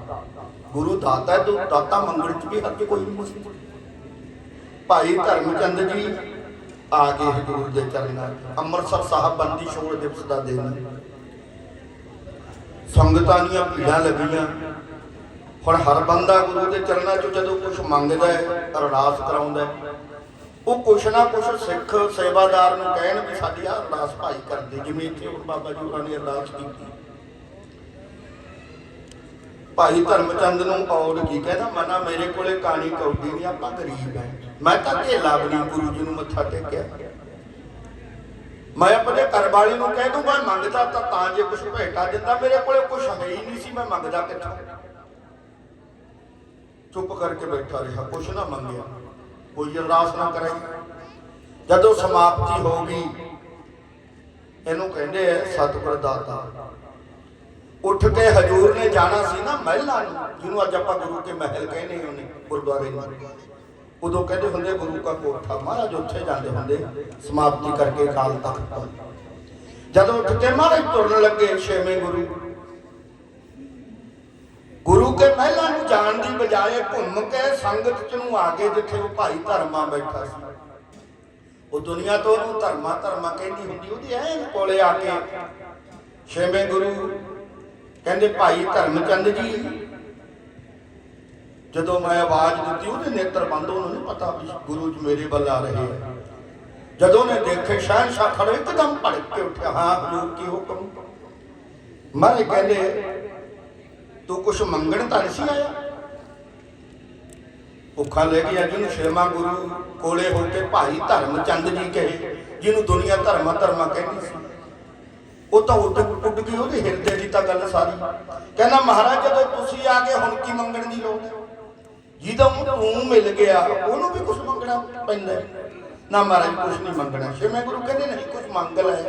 ਗੁਰੂ ਦਾਤਾ ਹੈ, ਤੂੰ ਦਾਤਾ ਮੰਗਣ ਚ ਵੀ ਹੱਥ ਕੋਈ ਨਹੀਂ ਮੁਸ਼ਕਿਲ ਭਾਈ ਧਰਮਚੰਦ ਜੀ ਆ ਗਏ ਹਜ਼ੂਰ ਦੇ ਚਰਨਾਂ 'ਚ। ਅੰਮ੍ਰਿਤਸਰ ਸਾਹਿਬ ਬੰਦੀ ਛੋੜ ਦਿਵਸ ਦਾ ਦਿਨ ਸੰਗਤਾਂ ਦੀਆਂ ਭੀੜਾਂ ਲੱਗੀਆਂ। ਹੁਣ ਹਰ ਬੰਦਾ ਗੁਰੂ ਦੇ ਚਰਨਾਂ 'ਚ ਜਦੋਂ ਕੁਝ ਮੰਗਦਾ ਹੈ ਅਰਦਾਸ ਕਰਾਉਂਦਾ ਹੈ। ਉਹ ਕੁਛ ਨਾ ਕੁਛ ਸਿੱਖ ਸੇਵਾਦਾਰ ਨੂੰ ਕਹਿਣ ਵੀ ਸਾਡੀ ਆਹ ਅਰਦਾਸ ਭਾਈ ਕਰਦੇ ਜਿਵੇਂ ਇੱਥੇ ਹੁਣ ਬਾਬਾ ਜੀ ਹੋਰਾਂ ਨੇ ਅਰਦਾਸ ਕੀਤੀ। ਭਾਈ ਧਰਮਚੰਦ ਨੂੰ ਔੜ ਕੀ ਕਹਿੰਦਾ, ਮਨਾ ਮੇਰੇ ਕੋਲੇ ਕਾਣੀ ਕੌਡੀ ਨਹੀਂ, ਆਪਾਂ ਗਰੀਬ ਹੈ ਮੈਂ ਤਾਂ ਢੇਲਾ ਬਣੀ ਗੁਰੂ ਜੀ ਨੂੰ ਮੱਥਾ ਟੇਕਿਆ। ਮੈਂ ਆਪਣੇ ਘਰ ਵਾਲੀ ਨੂੰ ਕਹਿ ਦੂੰ ਮੈਂ ਮੰਗਦਾ ਤਾਂ ਤਾਂ ਜੇ ਕੁਝ ਭੇਟਾ ਦਿੰਦਾ, ਮੇਰੇ ਕੋਲੇ ਕੁਝ ਹੈ ਹੀ ਨਹੀਂ ਸੀ, ਮੈਂ ਮੰਗਦਾ ਕਿੱਥੋਂ? ਚੁੱਪ ਕਰਕੇ ਬੈਠਾ ਰਿਹਾ, ਕੁਛ ਨਾ ਮੰਗਿਆ। ਕੋਈ ਅਰਦਾਸ ਨਾ ਕਰੇ। ਜਦੋਂ ਸਮਾਪਤੀ ਹੋ ਗਈ, ਇਹਨੂੰ ਕਹਿੰਦੇ ਐ ਸਤਿਗੁਰ ਦਾਤਾ। ਉੱਠ ਕੇ ਹਜੂਰ ਨੇ ਜਾਣਾ ਸੀ ਨਾ ਮਹਿਲਾਂ ਨੂੰ, ਜਿਹਨੂੰ ਅੱਜ ਆਪਾਂ ਗੁਰੂ ਕੇ ਮਹਿਲ ਕਹਿੰਦੇ ਹੁੰਦੇ ਗੁਰਦੁਆਰੇ ਨੂੰ। ਉਦੋਂ ਕਹਿੰਦੇ ਹੁੰਦੇ ਗੁਰੂ ਕਾ ਕੋਠਾ, ਮਹਾਰਾਜ ਉੱਥੇ ਜਾਂਦੇ ਹੁੰਦੇ, ਸਮਾਪਤੀ ਕਰਕੇ ਕਾਲ ਤਖਤ। ਜਦੋਂ ਉੱਠ ਕੇ ਮਹਾਰਾਜ ਤੁਰਨ ਲੱਗੇ ਛੇਵੇਂ ਗੁਰੂ ਗੁਰੂ ਕੇ ਮਹਿਲਾਂ ਨੂੰ ਜਾਣ ਦੀ ਬਜਾਏ ਘੁੰਮ ਕੇ ਸੰਗਤ ਚ ਨੂੰ ਆ ਕੇ ਜਿੱਥੇ ਉਹ ਭਾਈ ਧਰਮਾ ਬੈਠਾ ਸੀ। ਉਹ ਦੁਨੀਆ ਤੋਂ ਉਹਨੂੰ ਧਰਮਾ ਧਰਮਾ ਕਹਿੰਦੀ ਹੁੰਦੀ, ਉਹਦੀ ਐਨ ਕੋਲੇ ਆ ਕੇ ਛੇਵੇਂ ਗੁਰੂ ਕਹਿੰਦੇ, ਭਾਈ ਧਰਮਚੰਦ ਜੀ, ਜਦੋਂ ਮੈਂ ਆਵਾਜ਼ ਦਿੱਤੀ, ਉਹਦੇ ਨੇਤਰ ਬੰਦ, ਉਹਨੂੰ ਨਹੀਂ ਪਤਾ ਵੀ ਗੁਰੂ ਜੀ ਮੇਰੇ ਵੱਲ ਆ ਰਹੇ ਆ। ਜਦੋਂ ਨੇ ਦੇਖੇ ਸ਼ਹਿਨशाह ਖੜੇ ਇੱਕਦਮ ਭੜਕ ਕੇ ਉੱਠਿਆ, ਹਾਂ, ਗੁਰੂ, ਕੀ ਹੁਕਮ? ਮਾਰੇ ਕਹਿੰਦੇ ਤੂੰ ਕੁਛ ਮੰਗਣ ਤਾਂ ਨਹੀਂ ਸੀ ਆਇਆ? ਭੁੱਖਾ ਲੈ ਕੇ ਜਿਹਨੂੰ ਛੇਵਾਂ ਗੁਰੂ ਕੋਲੇ ਹੋ ਕੇ ਭਾਈ ਧਰਮ ਚੰਦ ਜੀ ਕਹੇ, ਜਿਹਨੂੰ ਦੁਨੀਆ ਧਰਮਾ ਧਰਮਾ ਕਹਿੰਦੀ ਸੀ। ਉਹ ਤਾਂ ਉੱਡ ਉੱਡ ਗਈ ਉਹਦੇ ਹਿਰਦੇ ਦੀ ਤਾਂ ਗੱਲ ਸਾਰੀ। ਕਹਿੰਦਾ, ਮਹਾਰਾਜ, ਜਦੋਂ ਤੁਸੀਂ ਆ ਗਏ ਹੁਣ ਕੀ ਮੰਗਣ ਦੀ ਲੋੜ ਜਿਹਦਾ ਤੂੰ ਮਿਲ ਗਿਆ, ਉਹਨੂੰ ਵੀ ਕੁਝ ਮੰਗਣਾ ਪੈਂਦਾ ਨਾ ਮਹਾਰਾਜ ਕੁਝ ਨਹੀਂ ਮੰਗਣਾ। ਛੇਵੇਂ ਗੁਰੂ ਕਹਿੰਦੇ, ਨਹੀਂ ਕੁਝ ਮੰਗ ਲੈ।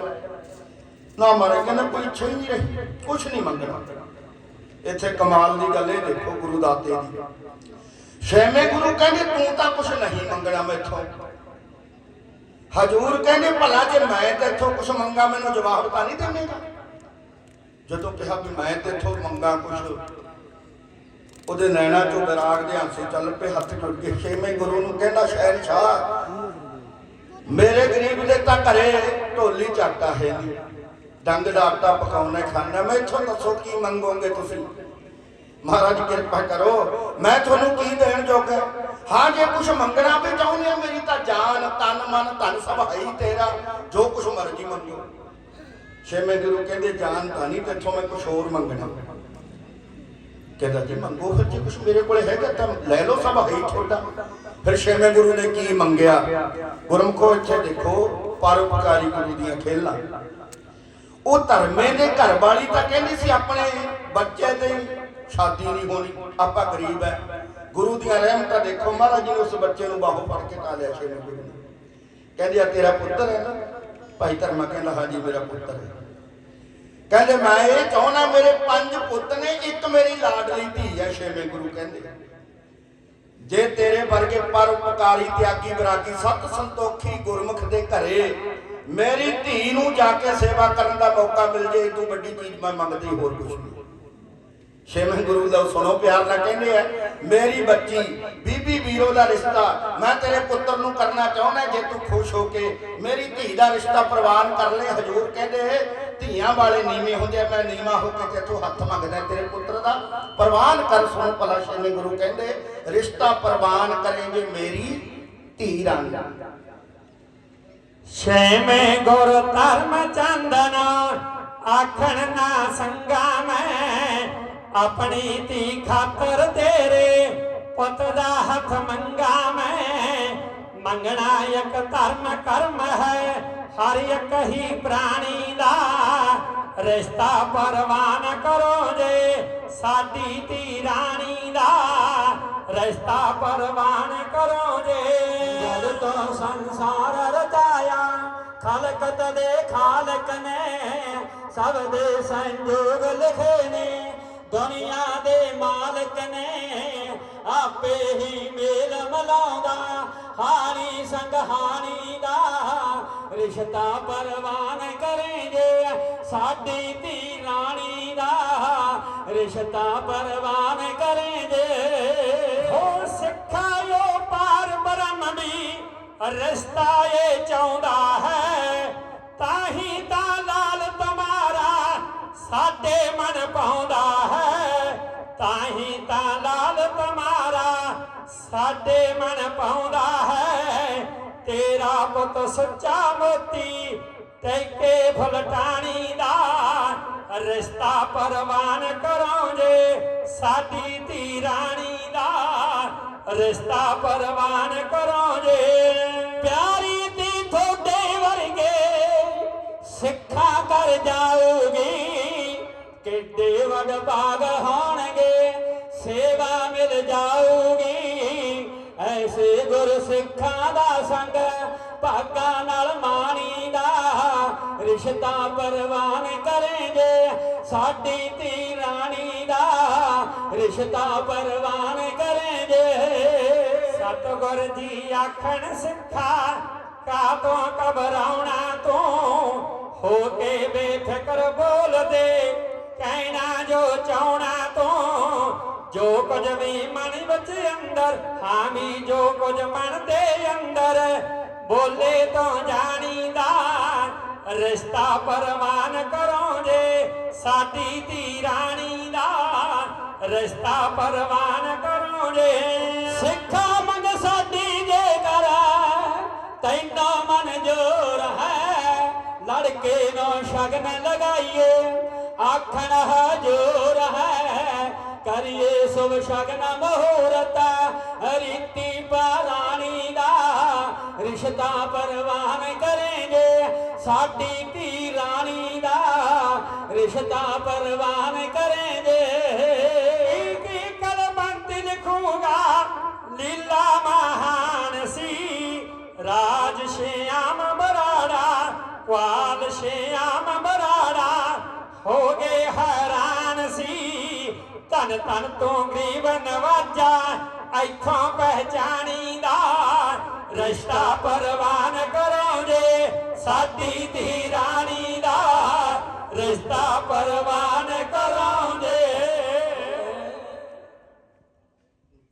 ਨਾ ਮਹਾਰਾਜ ਕਹਿੰਦਾ, ਕੋਈ ਇੱਛਾ ਹੀ ਨਹੀਂ ਰਹੀ ਕੁਝ ਨਹੀਂ ਮੰਗਣਾ। ਇੱਥੇ ਕਮਾਲ ਦੀ ਗੱਲ ਇਹ ਦੇਖੋ ਗੁਰੂ ਦਾਤੇ ਦੀ। ਛੇਵੇਂ ਗੁਰੂ ਕਹਿੰਦੇ, ਤੂੰ ਤਾਂ ਕੁਝ ਨਹੀਂ ਮੰਗਣਾ ਮੈਥੋਂ। ਹਜੂਰ ਕਹਿੰਦੇ, ਭਲਾ ਜੇ ਮੈਂ ਤੇਥੋਂ ਕੁਝ ਮੰਗਾ, ਮੈਨੂੰ ਜਵਾਬ ਤਾਂ ਨਹੀਂ ਦੇਵੇਂਗਾ? ਜਦੋਂ ਕਿਹਾ ਵੀ ਮੈਂ ਤੇਥੋਂ ਮੰਗਾ ਕੁਝ ਉਹਦੇ ਨੈਣਾ ਚੋਂ ਵਿਰਾਗ ਦੇ ਹੰਸੂ ਚੱਲ ਪਏ, ਹੱਥ ਜੁੜ ਕੇ ਛੇਵੇਂ ਗੁਰੂ ਨੂੰ ਕਹਿੰਦਾ ਸ਼ਹਿਨशाह ਮੇਰੇ ਗਰੀਬ ਦੇ ਤਾਂ ਘਰੇ ਢੋਲੀ ਚਾਟਾ ਹੈ ਨਹੀਂ ਡੰਗ ਦਾ ਆਟਾ ਪਕਾਉਣਾ, ਖਾਣਾ। ਮੈਂ ਇੱਥੋਂ ਦੱਸੋ ਕੀ ਮੰਗੋਗੇ ਤੁਸੀਂ? ਮਹਾਰਾਜ, ਕਿਰਪਾ ਕਰੋ। ਮੈਂ ਤੁਹਾਨੂੰ ਕੀ ਦੇਣ ਜੋਗਾ? ਹਾਂ, ਜੇ ਕੁਝ ਮੰਗਣਾ ਵੀ ਚਾਹੁੰਦੇ ਹੋ ਮੇਰੀ ਤਾਂ ਜਾਨ, ਤਨ, ਮਨ, ਧਨ ਸਭ ਹੈ ਤੇਰਾ। ਜੋ ਕੁਝ ਮਰਜ਼ੀ ਮੰਗੋ ਛੇਵੇਂ ਗੁਰੂ ਕਹਿੰਦੇ, ਜਾਨ ਤਾਂ ਨਹੀਂ ਤੇਥੋਂ ਮੈਂ ਕੁਝ ਹੋਰ ਮੰਗਣਾ। ਕਹਿੰਦਾ, ਜੇ ਮੰਗੋ ਫਿਰ ਜੇ ਕੁਝ ਮੇਰੇ ਕੋਲ ਹੈਗਾ ਤਾਂ ਲੈ ਲਓ, ਸਭ ਹੈ ਹੀ ਤੁਹਾਡਾ। ਫਿਰ ਛੇਵੇਂ ਗੁਰੂ ਨੇ ਕੀ ਮੰਗਿਆ? ਗੁਰਮਖੋ ਇੱਥੇ ਦੇਖੋ ਪਰਉਪਕਾਰੀ ਗੁਰੂ ਦੀਆਂ ਖੇਲਾਂ। ਉਹ ਧਰਮੇ ਦੇ ਘਰ ਵਾਲੀ ਤਾਂ ਕਹਿੰਦੀ ਸੀ ਆਪਣੇ ਬੱਚੇ ਦੀ ਸ਼ਾਦੀ ਨਹੀਂ ਹੋਣੀ, ਆਪਾਂ ਗਰੀਬ ਹੈ ਗੁਰੂ ਦੀਆਂ ਰਹਿਮਤਾਂ ਦੇਖੋ, ਮਹਾਰਾਜ ਜੀ ਨੇ ਉਸ ਬੱਚੇ ਨੂੰ ਬਾਹੋਂ ਫੜ ਕੇ ਟਾਲਿਆ ਛੇਵੇਂ ਗੁਰੂ ਕਹਿੰਦੀ ਆ, ਤੇਰਾ ਪੁੱਤਰ ਹੈ ਨਾ। ਭਾਈ ਧਰਮਾ ਕਹਿੰਦਾ, ਹਾਂਜੀ, ਮੇਰਾ ਪੁੱਤਰ ਹੈ ਕਹਿੰਦੇ, ਮੈਂ ਇਹ ਚਾਹੁੰਦਾ, ਮੇਰੇ ਪੰਜ ਪੁੱਤ ਨੇ ਇੱਕ ਮੇਰੀ ਲਾਡਲੀ ਧੀ ਹੈ ਛੇਵੇਂ ਗੁਰੂ ਕਹਿੰਦੇ। ਜੇ ਤੇਰੇ ਵਰਗੇ ਪਰਉਪਕਾਰੀ, ਤਿਆਗੀ, ਵਿਰਾਗੀ, ਸਤ ਸੰਤੋਖੀ ਗੁਰਮੁਖ ਦੇ ਘਰੇ ਮੇਰੀ ਧੀ ਨੂੰ ਜਾ ਕੇ ਸੇਵਾ ਕਰਨ ਦਾ ਮੌਕਾ ਮਿਲ ਜੇ ਤੂੰ ਵੱਡੀ ਚੀਜ਼ ਮੈਂ ਮੰਗਦੀ ਹੋਰ ਕੁਝ ਨਹੀਂ। ਛੇਵੇਂ ਗੁਰੂ ਦਾ ਸੁਣੋ ਪਿਆਰ ਨਾਲ ਕਹਿੰਦੇ ਆ ਮੇਰੀ ਬੱਚੀ ਬੀਬੀ ਵੀਰੋ ਦਾ ਰਿਸ਼ਤਾ ਮੈਂ ਤੇਰੇ ਪੁੱਤਰ ਨੂੰ ਕਰਨਾ ਚਾਹੁੰਦਾ ਜੇ ਤੂੰ ਖੁਸ਼ ਹੋ ਕੇ ਮੇਰੀ ਧੀ ਦਾ ਰਿਸ਼ਤਾ ਪ੍ਰਵਾਨ ਕਰ ਲੈ। ਹਜੂਰ ਕਹਿੰਦੇ ਧੀਆਂ ਵਾਲੇ ਨੀਵੇਂ ਹੁੰਦੇ ਆ, ਮੈਂ ਨੀਵਾਂ ਹੋ ਕੇ ਤੇਥੋਂ ਹੱਥ ਮੰਗਦਾ ਤੇਰੇ ਪੁੱਤਰ ਦਾ। ਪ੍ਰਵਾਨ ਕਰ ਸੁਣ ਭਲਾ ਛੇਵੇਂ ਗੁਰੂ ਕਹਿੰਦੇ ਰਿਸ਼ਤਾ ਪ੍ਰਵਾਨ ਕਰੇਂਗੇ ਮੇਰੀ ਧੀ ਰੰਗ ਛੇਵੇਂ ਗੁਰ ਧਰਮ ਚੰਦਨ, ਆਖਣ ਨਾ ਸੰਗਾ ਮੈਂ, ਆਪਣੀ ਧੀ ਖਾਤਰ ਤੇਰੇ ਪੁੱਤ ਦਾ ਹੱਥ ਮੰਗਾ ਮੈਂ। ਮੰਗਣਾ ਇੱਕ ਧਰਮ ਕਰਮ ਹੈ, ਹਰ ਇੱਕ ਹੀ ਪ੍ਰਾਣੀ ਦਾ। ਰਿਸ਼ਤਾ ਪਰਵਾਨ ਕਰੋ ਜੇ ਸਾਡੀ ਧੀ ਰਾਣੀ ਦਾ ਰਸਤਾ ਪਰਵਾਨ ਕਰੋ ਜੇ। ਜਦ ਤੋਂ ਸੰਸਾਰ ਰਚਾਇਆ, ਖਲਕਤ ਦੇ ਖਾਲਕ ਨੇ, ਸਭ ਦੇ ਸੰਜੋਗ ਲਿਖੇ ਨੇ, ਦੁਨੀਆ ਦੇ ਮਾਲਕ ਨੇ, ਆਪੇ ਹੀ ਮੇਲ ਮਲਾਉਂਦਾ ਹਾਨੀ ਸੰਗ ਹਾਨੀ ਦਾ ਰਿਸ਼ਤਾ ਪਰਵਾਨ ਕਰੇ ਜੇ ਸਾਡੀ ਧੀ ਰਾਣੀ ਦਾ ਰਿਸ਼ਤਾ ਪਰਵਾਨ ਕਰੇ ਜੇ ਹੋ ਸਿੱਖਾਇਓ ਪਾਰ ਬ੍ਰਹਮ ਵੀ ਰਿਸ਼ਤਾ ਇਹ ਚਾਹੁੰਦਾ ਹੈ। ਤਾਹੀ ਤਾਂ ਲਾਲ ਤਮਾਰਾ ਸਾਡੇ ਮਨ ਪਾਉਂਦਾ ਹੈ। ਤਾਹੀ ਤਾਂ ਲਾਲ ਤਮਾਰਾ ਸਾਡੇ ਮਨ ਪਾਉਂਦਾ ਹੈ। ਤੇਰਾ ਪੁੱਤ ਸੁੱਚਾ ਮੋਤੀ, ਤੈਕੇ ਫਲਟਾਣੀ ਦਾ ਰਿਸ਼ਤਾ ਪਰਵਾਨ ਕਰੋ ਜੇ ਸਾਡੀ ਧੀ ਰਾਣੀ ਦਾ ਰਿਸ਼ਤਾ ਪਰਵਾਨ ਕਰੋ ਜੇ ਪਿਆਰੀ ਧੀ ਤੁਹਾਡੇ ਵਰਗੇ ਸਿੱਖਾ ਕਰ ਜਾਊਗੀ। ਕਿੱਡੇ ਵਡ ਬਾਗ ਹੋਣਗੇ, ਸੇਵਾ ਮਿਲ ਜਾਊਗੀ। ਗੁਰ ਸਿੱਖਾਂ ਦਾ ਸੰਗ ਭਾਗਾਂ ਨਾਲ ਮਾਣੀ ਦਾ ਰਿਸ਼ਤਾ ਪਰਵਾਨ ਕਰੇ ਜੇ ਸਾਡੀ ਧੀ ਰਾਣੀ ਦਾ। ਰਿਸ਼ਤਾ ਪਰਵਾਨ ਕਰੇ ਜੇ ਸਤਿਗੁਰ ਜੀ ਆਖਣ ਸਿੱਖਾ ਕਾਤੋਂ ਘਬਰਾਉਣਾ ਤੂੰ? ਹੋ ਕੇ ਬੇਫਿਕਰ ਬੋਲਦੇ, ਕਹਿਣਾ ਜੋ ਚਾਹਣਾ ਤੂੰ? ਜੋ ਕੁਝ ਵੀ ਮਨ ਵਿੱਚ ਅੰਦਰ, ਹਾਮੀ ਜੋ ਕੁਝ ਮਨ ਦੇ ਅੰਦਰ, ਬੋਲੇ ਤੋਂ ਜਾਣੀਦਾ, ਰਿਸ਼ਤਾ ਪਰਵਾਨ ਕਰੋ ਜੇ ਸਾਡੀ ਧੀ ਰਾਣੀ ਦਾ ਰਿਸ਼ਤਾ ਪਰਵਾਨ ਕਰੋ ਜੇ। ਸਿੱਖਾ ਮੰਗ ਸਾਡੀ ਜੇ ਕਰ ਤੈਨਾ ਮਨ ਜੋਰ ਹੈ, ਲੜਕੇ ਨੂੰ ਸ਼ਗਨ ਲਗਾਈਏ, ਆਖਣ ਹਜੂਰ ਹੈ ਕਰੀਏ ਸੁਭ ਸ਼ਗਨ ਮਹੂਰਤ, ਰੀਤੀ ਪਾਰਾਣੀ ਦਾ ਰਿਸ਼ਤਾ ਪਰਵਾਨ ਕਰੇਂਗੇ। ਸਾਡੀ ਧੀ ਰਾਣੀ ਦਾ ਰਿਸ਼ਤਾ ਪਰਵਾਨ ਕਰੇਂਗੇ। ਕੀ ਕਲਮੰਤ ਲਿਖੂਗਾ, ਲੀਲਾ ਮਹਾਨ ਸੀ। ਰਾਜ ਸ਼ਿਆਮ ਬਰਾੜਾ ਪਾਲ ਸ਼ਿਆਮ ਧਨ ਧਨ ਤੋਂ ਗਰੀਬ ਨਵਾਜਾ, ਇੱਥੋਂ ਪਹਿਚਾਣੀਦਾ ਰਿਸ਼ਤਾ ਪਰਵਾਨ ਕਰੋ ਸਾਡੀ ਧੀ ਰਾਣੀ ਦਾ ਰਿਸ਼ਤਾ ਪਰਵਾਨ ਕਰੋ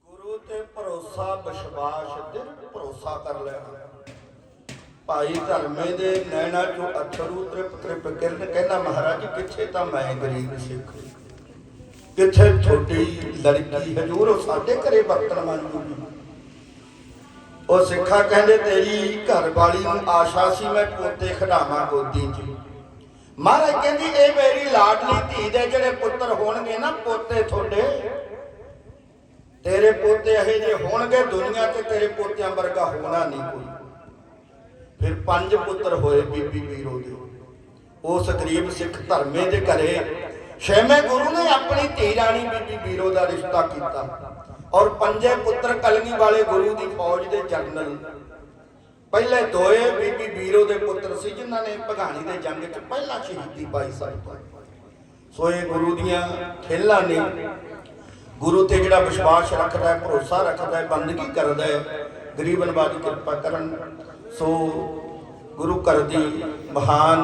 ਗੁਰੂ ਤੇ ਭਰੋਸਾ, ਵਿਸ਼ਵਾਸ, ਦਿਲ ਭਰੋਸਾ ਕਰ ਲੈਣਾ। ਭਾਈ ਧਰਮੇ ਦੇ ਨੈਣਾ ਚੋਂ ਅਥਰੂ ਤ੍ਰਿਪ ਤ੍ਰਿਪ ਕਿਰਨ ਕਹਿੰਦਾ, ਮਹਾਰਾਜ ਕਿੱਥੇ ਤਾਂ ਮੈਂ ਗਰੀਬ ਸਿੱਖ। ਕਿੱਥੇ ਤੁਹਾਡੀ ਲੜਕੀ ਹਜੂਰ ਉਹ ਸਾਡੇ ਘਰੇ ਵਰਤਣ ਮੰਨ ਉਹ ਸਿੱਖਾ ਕਹਿੰਦੇ, ਤੇਰੀ ਘਰ ਵਾਲੀ ਨੂੰ ਆਸ਼ਾ ਸੀ, ਮੈਂ ਪੋਤੇ ਖਡਾਵਾਂ ਗੋਦੀ 'ਚ। ਮਹਾਰਾਜ ਕਹਿੰਦੀ, ਇਹ ਮੇਰੀ ਲਾਡਲੀ ਧੀ ਦੇ ਜਿਹੜੇ ਪੁੱਤਰ ਹੋਣਗੇ ਨਾ, ਪੋਤੇ ਤੁਹਾਡੇ, ਤੇਰੇ ਪੋਤੇ ਇਹ ਜੇ ਹੋਣਗੇ, ਦੁਨੀਆ ਤੇ ਤੇਰੇ ਪੋਤਿਆਂ ਵਰਗਾ ਹੋਣਾ ਨਹੀਂ ਕੋਈ। ਫਿਰ ਪੰਜ ਪੁੱਤਰ ਹੋਏ ਬੀਬੀ ਵੀਰੋ ਦੇ। ਉਸ ਗਰੀਬ ਸਿੱਖ ਧਰਮੇ ਦੇ ਘਰੇ ਛੇਵੇਂ ਗੁਰੂ ਨੇ ਆਪਣੀ ਧੀ ਰਾਣੀ ਬੀਬੀ ਵੀਰੋ ਦਾ ਰਿਸ਼ਤਾ ਕੀਤਾ ਔਰ ਪੰਜੇ ਪੁੱਤਰ ਕਲਗੀ ਵਾਲੇ ਗੁਰੂ ਦੀ ਫੌਜ ਦੇ ਜਨਰਲ। ਪਹਿਲੇ ਦੋਏ ਬੀਬੀ ਵੀਰੋ ਦੇ ਪੁੱਤਰ ਸੀ ਜਿਨ੍ਹਾਂ ਨੇ ਭਗਾਣੀ ਦੇ ਜੰਗ 'ਚ ਪਹਿਲਾਂ ਸ਼ਹੀਦੀ ਪਾਈ ਸੀ। ਸੋ ਇਹ ਗੁਰੂ ਦੀਆਂ ਖੇਲਾਂ ਨੇ। ਗੁਰੂ ਤੇ ਜਿਹੜਾ ਵਿਸ਼ਵਾਸ ਰੱਖਦਾ ਹੈ, ਭਰੋਸਾ ਰੱਖਦਾ ਹੈ, ਬੰਦਗੀ ਕਰਦਾ ਹੈ, ਗਰੀਬਨ ਨਵਾਜ ਕਿਰਪਾ ਕਰਨ। ਸੋ ਗੁਰੂ ਘਰ ਦੀ ਮਹਾਨ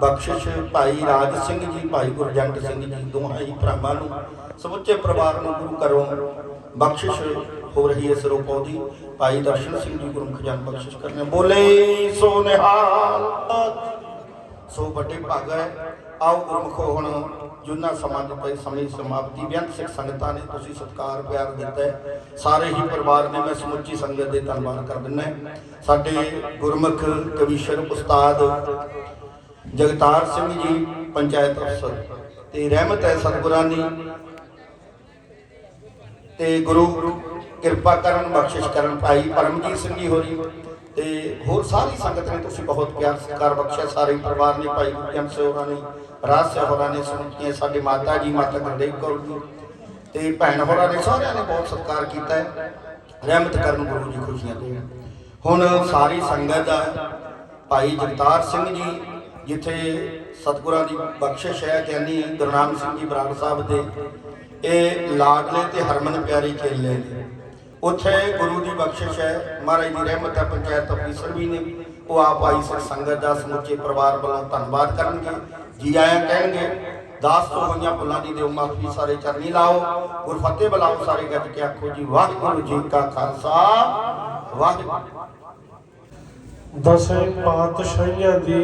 ਬਖਸ਼ਿਸ਼ ਭਾਈ ਰਾਜ ਸਿੰਘ ਜੀ, ਭਾਈ ਗੁਰਜੰਟ ਸਿੰਘ ਜੀ, ਦੋਹਾਂ ਹੀ ਭਰਾਵਾਂ ਨੂੰ, ਸਮੁੱਚੇ ਪਰਿਵਾਰ ਨੂੰ ਗੁਰੂ ਘਰੋਂ ਬਖਸ਼ਿਸ਼ ਹੋ ਰਹੀ ਹੈ ਸਰੂਪੋਂ ਦੀ ਭਾਈ ਦਰਸ਼ਨ ਸਿੰਘ ਜੀ ਗੁਰਮੁਖ ਜਨ ਬਖਸ਼ਿਸ਼ ਕਰਨੇ। ਬੋਲੇ ਸੋ ਨਿਹਾਲ, ਸੋ ਵੱਡੇ ਭਾਗ ਹੈ। ਆਓ ਗੁਰਮੁਖ ਹੋਣ ਜੁਨਾ ਸਮਾਂ ਦੇ ਸਮੇਂ ਸਮਾਪਤੀ। ਬੇਅੰਤ ਸਿੱਖ ਸੰਗਤਾਂ ਨੇ ਤੁਸੀਂ ਸਤਿਕਾਰ, ਪਿਆਰ ਦਿੱਤਾ ਸਾਰੇ ਹੀ ਪਰਿਵਾਰ ਨੇ ਮੈਂ ਸਮੁੱਚੀ ਸੰਗਤ ਦੇ ਧੰਨਵਾਦ ਕਰ ਦਿੰਦਾ ਸਾਡੇ ਗੁਰਮੁਖ ਕਵੀਸ਼ਰ ਉਸਤਾਦ ਜਗਤਾਰ ਸਿੰਘ ਜੀ, ਪੰਚਾਇਤ ਅਫਸਰ। ਤੇ ਰਹਿਮਤ ਹੈ ਸਤਿਗੁਰਾਂ ਦੀ। ਤੇ ਗੁਰੂ ਕਿਰਪਾ ਕਰਨ, ਬਖਸ਼ਿਸ਼ ਕਰਨ ਭਾਈ ਪਰਮਜੀਤ ਸਿੰਘ ਜੀ ਹੋਰੀ। ਤੇ ਹੋਰ ਸਾਰੀ ਸੰਗਤ ਨੇ ਤੁਸੀਂ ਬਹੁਤ ਪਿਆਰ ਸਤਿਕਾਰ ਬਖਸ਼ਿਆ। ਸਾਰੇ ਪਰਿਵਾਰ ਨੇ, ਭਾਈ ਗੁਰਜਨ ਸਿੰਘ ਹੋਰਾਂ ਨੇ ਰਾਜ ਸਿੰਘ ਹੋਰਾਂ ਨੇ ਸੁਣਤੀਆਂ ਸਾਡੇ ਮਾਤਾ ਜੀ, ਮਾਤਾ ਗੁਰਦੇਵ ਕੌਰ ਜੀ ਤੇ ਭੈਣ ਹੋਰਾਂ ਨੇ ਸਾਰਿਆਂ ਨੇ ਬਹੁਤ ਸਤਿਕਾਰ ਕੀਤਾ ਹੈ। ਰਹਿਮਤ ਕਰਨ ਗੁਰੂ ਜੀ ਖੁਸ਼ੀਆਂ ਦੇ ਹੁਣ ਸਾਰੀ ਸੰਗਤ ਦਾ ਭਾਈ ਜਗਤਾਰ ਸਿੰਘ ਜੀ, ਜਿੱਥੇ ਸਤਿਗੁਰਾਂ ਦੀ ਬਖਸ਼ਿਸ਼ ਹੈ ਗਿਆਨੀ ਗੁਰਨਾਮ ਸਿੰਘ ਜੀ ਬਰਾੜ ਸਾਹਿਬ ਦੇ, ਇਹ ਲਾਡਲੇ ਤੇ ਹਰਮਨ ਪਿਆਰੇ ਚੇਲੇ ਨੇ। ਉੱਥੇ ਗੁਰੂ ਦੀ ਬਖਸ਼ਿਸ਼ ਹੈ। ਮਹਾਰਾਜ ਦੀ ਰਹਿਮਤ ਹੈ, ਪੰਚਾਇਤ ਅਫੀਸਰ ਵੀ ਨੇ। ਉਹ ਆਪ ਆਈ ਸਿਰ ਸੰਗਤ ਦਾ ਸਮੁੱਚੇ ਪਰਿਵਾਰ ਵੱਲੋਂ ਧੰਨਵਾਦ ਕਰਨਗੇ। ਜੀ ਆਇਆਂ ਕਹਿਣਗੇ, ਦਾਸ ਤੋਂ ਹੋਈਆਂ ਭੁੱਲਾਂ ਦੀ ਦਿਓ ਮਾਫੀ ਸਾਰੇ ਚਰਨੀ ਲਾਓ ਗੁਰ ਫਤਿਹ ਸਾਰੇ ਗੱਜ ਕੇ ਆਖੋ ਜੀ, ਵਾਹਿਗੁਰੂ ਜੀ ਕਾ ਖਾਲਸਾ, ਵਾਹਿਗੁਰੂ। ਦਸੇ ਪਾਤਸ਼ਾਹੀਆਂ ਦੀ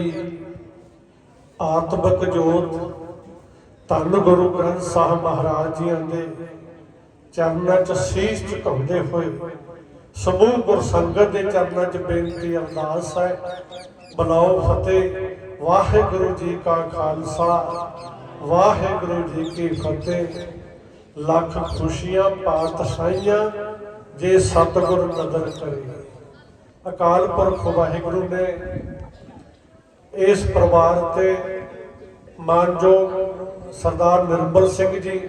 ਆਤਮਿਕ ਜੋਤ, ਧੰਨ ਗੁਰੂ ਗ੍ਰੰਥ ਸਾਹਿਬ ਮਹਾਰਾਜ ਜੀ ਦੇ ਚਰਨਾਂ 'ਚ ਸੀਸ ਝੁਕਾਉਂਦੇ ਹੋਏ ਸਮੂਹ ਗੁਰਸੰਗਤ ਦੇ ਚਰਨਾਂ 'ਚ ਬੇਨਤੀ ਅਰਦਾਸ ਹੈ। ਬਲਾਓ ਫਤਿਹ। ਵਾਹਿਗੁਰੂ ਜੀ ਕਾ ਖਾਲਸਾ। ਵਾਹਿਗੁਰੂ ਜੀ ਕੀ ਫਤਿਹ। ਲੱਖ ਖੁਸ਼ੀਆਂ, ਪਾਤਸ਼ਾਹੀਆਂ ਜੇ ਸਤਿਗੁਰ ਨਦਰ ਕਰੇ। ਅਕਾਲ ਪੁਰਖ ਵਾਹਿਗੁਰੂ ਨੇ ਇਸ ਪਰਿਵਾਰ ਤੇ ਮਾਨਯੋਗ ਸਰਦਾਰ ਨਿਰਮਲ ਸਿੰਘ ਜੀ,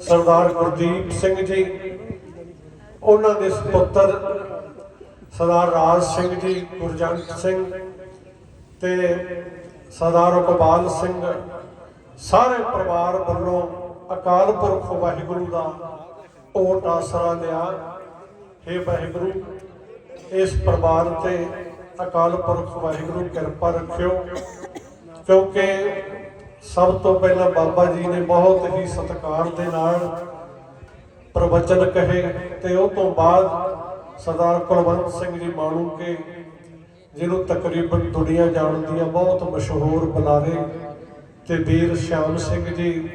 ਸਰਦਾਰ ਗੁਰਦੀਪ ਸਿੰਘ ਜੀ ਉਹਨਾਂ ਦੇ ਸੁਪੁੱਤਰ ਸਰਦਾਰ ਰਾਜ ਸਿੰਘ ਜੀ, ਗੁਰਜੰਟ ਸਿੰਘ ਤੇ ਸਰਦਾਰ ਇਕਬਾਲ ਸਿੰਘ, ਸਾਰੇ ਪਰਿਵਾਰ ਵੱਲੋਂ ਅਕਾਲ ਪੁਰਖ ਵਾਹਿਗੁਰੂ ਦਾ ਓਟ ਆਸਰਾ ਲਿਆ। हे ਵਾਹਿਗੁਰੂ, ਇਸ ਪਰਿਵਾਰ ਤੇ ਅਕਾਲ ਪੁਰਖ ਵਾਹਿਗੁਰੂ ਕਿਰਪਾ ਰੱਖਿਓ, ਕਿਉਂਕਿ ਸਭ ਤੋਂ ਪਹਿਲਾਂ ਬਾਬਾ ਜੀ ਨੇ ਬਹੁਤ ਹੀ ਸਤਿਕਾਰ ਦੇ ਨਾਲ ਪ੍ਰਵਚਨ ਕਹੇ ਤੇ ਉਹ ਤੋਂ ਬਾਅਦ ਸਰਦਾਰ ਕੁਲਵੰਤ ਸਿੰਘ ਜੀ ਮਾਣੂ ਕੇ, ਜਿਹਨੂੰ ਤਕਰੀਬਨ ਦੁਨੀਆ ਜਾਣਦੀ ਆ ਬਹੁਤ ਮਸ਼ਹੂਰ ਬੁਲਾਰੇ ਤੇ ਵੀਰ ਸ਼ਾਮ ਸਿੰਘ ਜੀ,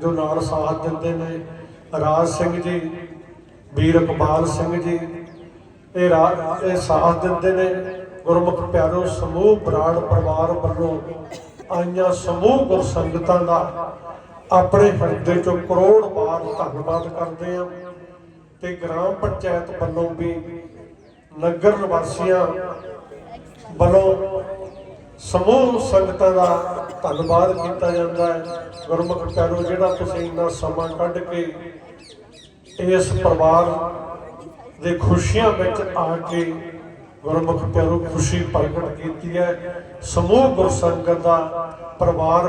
ਜੋ ਨਾਲ ਸਾਥ ਦਿੰਦੇ ਨੇ, ਰਾਜ ਸਿੰਘ ਜੀ, ਵੀਰ ਇਕਬਾਲ ਸਿੰਘ ਜੀ, ਇਹ ਰਾ- ਇਹ ਸਾਥ ਦਿੰਦੇ ਨੇ। ਗੁਰਮੁਖ ਪਿਆਰੋ, ਸਮੂਹ ਬਰਾੜ ਪਰਿਵਾਰ ਵੱਲੋਂ ਆਈਆਂ ਸਮੂਹ ਗੁਰ ਸੰਗਤਾਂ ਦਾ ਆਪਣੇ ਹਿਰਦੇ ਚੋਂ ਕਰੋੜ ਵਾਰ ਧੰਨਵਾਦ ਕਰਦੇ ਹਾਂ ਤੇ ਗ੍ਰਾਮ ਪੰਚਾਇਤ ਵੱਲੋਂ ਵੀ ਨਗਰ ਨਿਵਾਸੀਆਂ ਵੱਲੋਂ ਸਮੂਹ ਸੰਗਤਾਂ ਦਾ ਧੰਨਵਾਦ ਕੀਤਾ ਜਾਂਦਾ ਹੈ। ਗੁਰਮੁਖ ਪਿਆਰੋ, ਜਿਹੜਾ ਤੁਸੀਂ ਇੰਨਾ ਸਮਾਂ ਕੱਢ ਕੇ ਇਸ ਪਰਿਵਾਰ ਦੇ ਖੁਸ਼ੀਆਂ ਵਿੱਚ ਆ ਕੇ ਗੁਰਮੁਖ ਪਿਆਰੋ ਖੁਸ਼ੀ ਪ੍ਰਗਟ ਕੀਤੀ ਹੈ। ਸਮੂਹ ਗੁਰਸੰਗਤ ਦਾ ਪਰਿਵਾਰ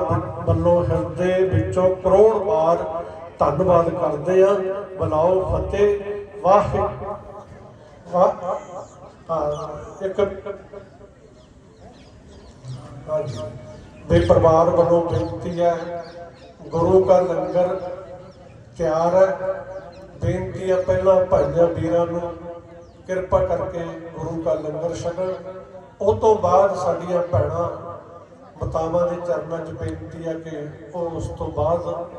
ਵੱਲੋਂ ਹਿਰਦੇ ਵਿੱਚੋਂ ਕਰੋੜ ਵਾਰ ਧੰਨਵਾਦ ਕਰਦੇ ਆ ਬੁਲਾਓ ਫਤਿਹ, ਵਾਹ ਵਾਹ, ਹਾਂ, ਇੱਕ ਹਾਂਜੀ। ਦੇ ਪਰਿਵਾਰ ਵੱਲੋਂ ਬੇਨਤੀ ਹੈ, ਗੁਰੂ ਕਾ ਲੰਗਰ ਤਿਆਰ ਹੈ। ਬੇਨਤੀ ਹੈ ਪਹਿਲਾਂ ਭਾਈਆਂ ਵੀਰਾਂ ਨੂੰ, ਕਿਰਪਾ ਕਰਕੇ ਗੁਰੂ ਕਾ ਲੰਗਰ ਛਕਣ। ਉਹ ਤੋਂ ਬਾਅਦ ਸਾਡੀਆਂ ਭੈਣਾਂ ਮਤਾਵਾਂ ਦੇ ਚਰਨਾਂ 'ਚ ਬੇਨਤੀ ਹੈ ਕਿ ਉਹ ਉਸ ਤੋਂ ਬਾਅਦ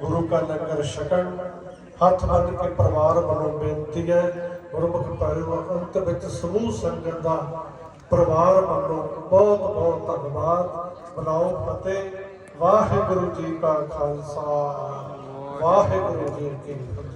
ਗੁਰੂ ਕਾ ਲੰਗਰ ਛਕਣ। ਹੱਥ ਬੰਨ੍ਹ ਕੇ ਪਰਿਵਾਰ ਵੱਲੋਂ ਬੇਨਤੀ ਹੈ, ਗੁਰਮੁਖ ਪਰਿਵਾਰ ਅੰਤ ਵਿੱਚ ਸਮੂਹ ਸੰਗਤ ਦਾ ਪਰਿਵਾਰ ਵੱਲੋਂ ਬਹੁਤ ਬਹੁਤ ਧੰਨਵਾਦ। ਬਣਾਓ ਫਤਿਹ। ਵਾਹਿਗੁਰੂ ਜੀ ਕਾ ਖਾਲਸਾ। ਵਾਹਿਗੁਰੂ ਜੀ ਕੀ ਫਤਿਹ।